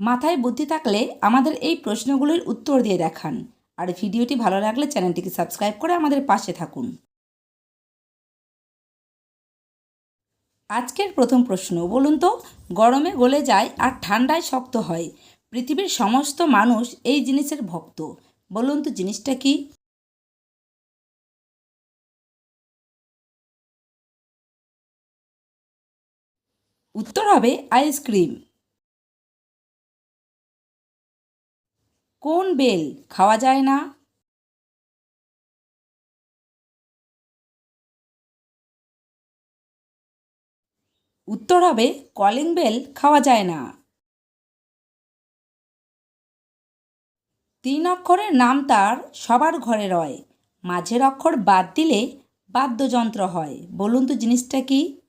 মাথায় বুদ্ধি থাকলে আমাদের এই প্রশ্নগুলির উত্তর দিয়ে দেখান। আর ভিডিওটি ভালো লাগলে চ্যানেলটিকে সাবস্ক্রাইব করে আমাদের পাশে থাকুন। আজকের প্রথম প্রশ্ন, বলুন তো, গরমে গলে যায় আর ঠান্ডায় শক্ত হয়। পৃথিবীর সমস্ত মানুষ এই জিনিসের ভক্ত। বলুন তো, জিনিসটা কি? উত্তর হবে আইসক্রিম। কোন বেল খাওয়া যায় না? উত্তর হবে, কলিং বেল খাওয়া যায় না। তিন অক্ষরের নাম তার সবার ঘরে রয়। মাঝের অক্ষর বাদ দিলে বাদ্যযন্ত্র হয়। বলুন তো জিনিসটা কি?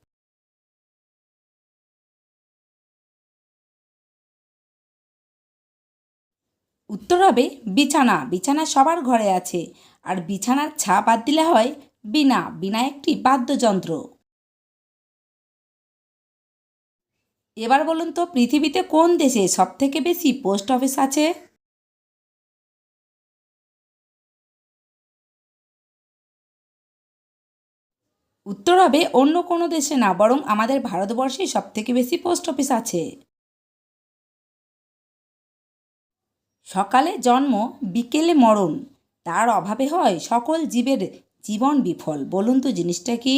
উত্তর হবে বিছানা। বিছানা সবার ঘরে আছে। আর বিছানার ছা বাদ দিলে হয় বিনা। বিনা একটি বাদ্যযন্ত্র। এবার বলুন তো, পৃথিবীতে কোন দেশে সবথেকে বেশি পোস্ট অফিস আছে? উত্তর হবে অন্য কোনো দেশে না, বরং আমাদের ভারতবর্ষেই সবথেকে বেশি পোস্ট অফিস আছে। সকালে জন্ম, বিকেলে মরণ। তার অভাবে হয় সকল জীবের জীবন বিফল। বলুন তো জিনিসটা কি?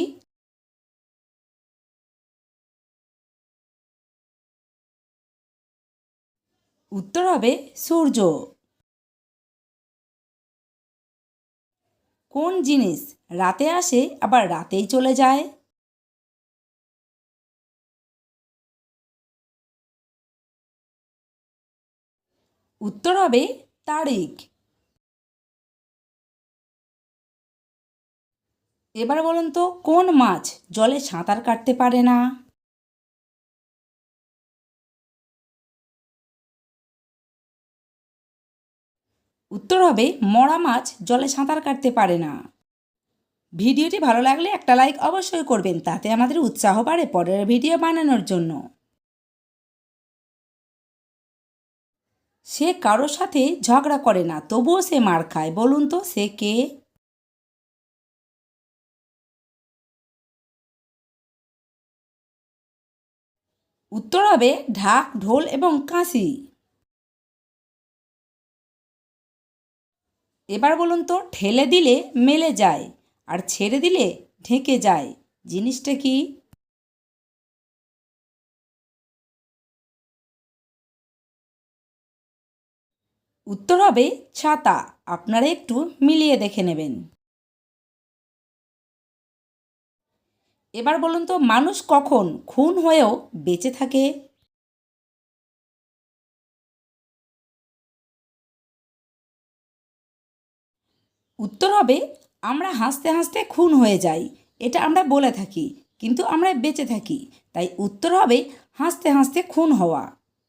উত্তর হবে সূর্য। কোন জিনিস রাতে আসে আবার রাতেই চলে যায়? উত্তর হবে তারিখ। এবার বলুন তো, কোন মাছ জলে সাঁতার কাটতে পারে না? উত্তর হবে, মরা মাছ জলে সাঁতার কাটতে পারে না। ভিডিওটি ভালো লাগলে একটা লাইক অবশ্যই করবেন, তাতে আমাদের উৎসাহ বাড়ে পরের ভিডিও বানানোর জন্য। সে কারোর সাথে ঝগড়া করে না, তবুও সে মার খায়। বলুন তো সে কে? উত্তর হবে ঢাক, ঢোল এবং কাঁসি। এবার বলুন তো, ঠেলে দিলে মেলে যায়, আর ছেড়ে দিলে ঢেকে যায়। জিনিসটা কি? উত্তর হবে ছাতা। আপনারা একটু মিলিয়ে দেখে নেবেন। এবার বলুন তো, মানুষ কখন খুন হয়েও বেঁচে থাকে? উত্তর হবে, আমরা হাসতে হাসতে খুন হয়ে যাই। এটা আমরা বলে থাকি, কিন্তু আমরা বেঁচে থাকি। তাই উত্তর হবে, হাসতে হাসতে খুন হওয়া।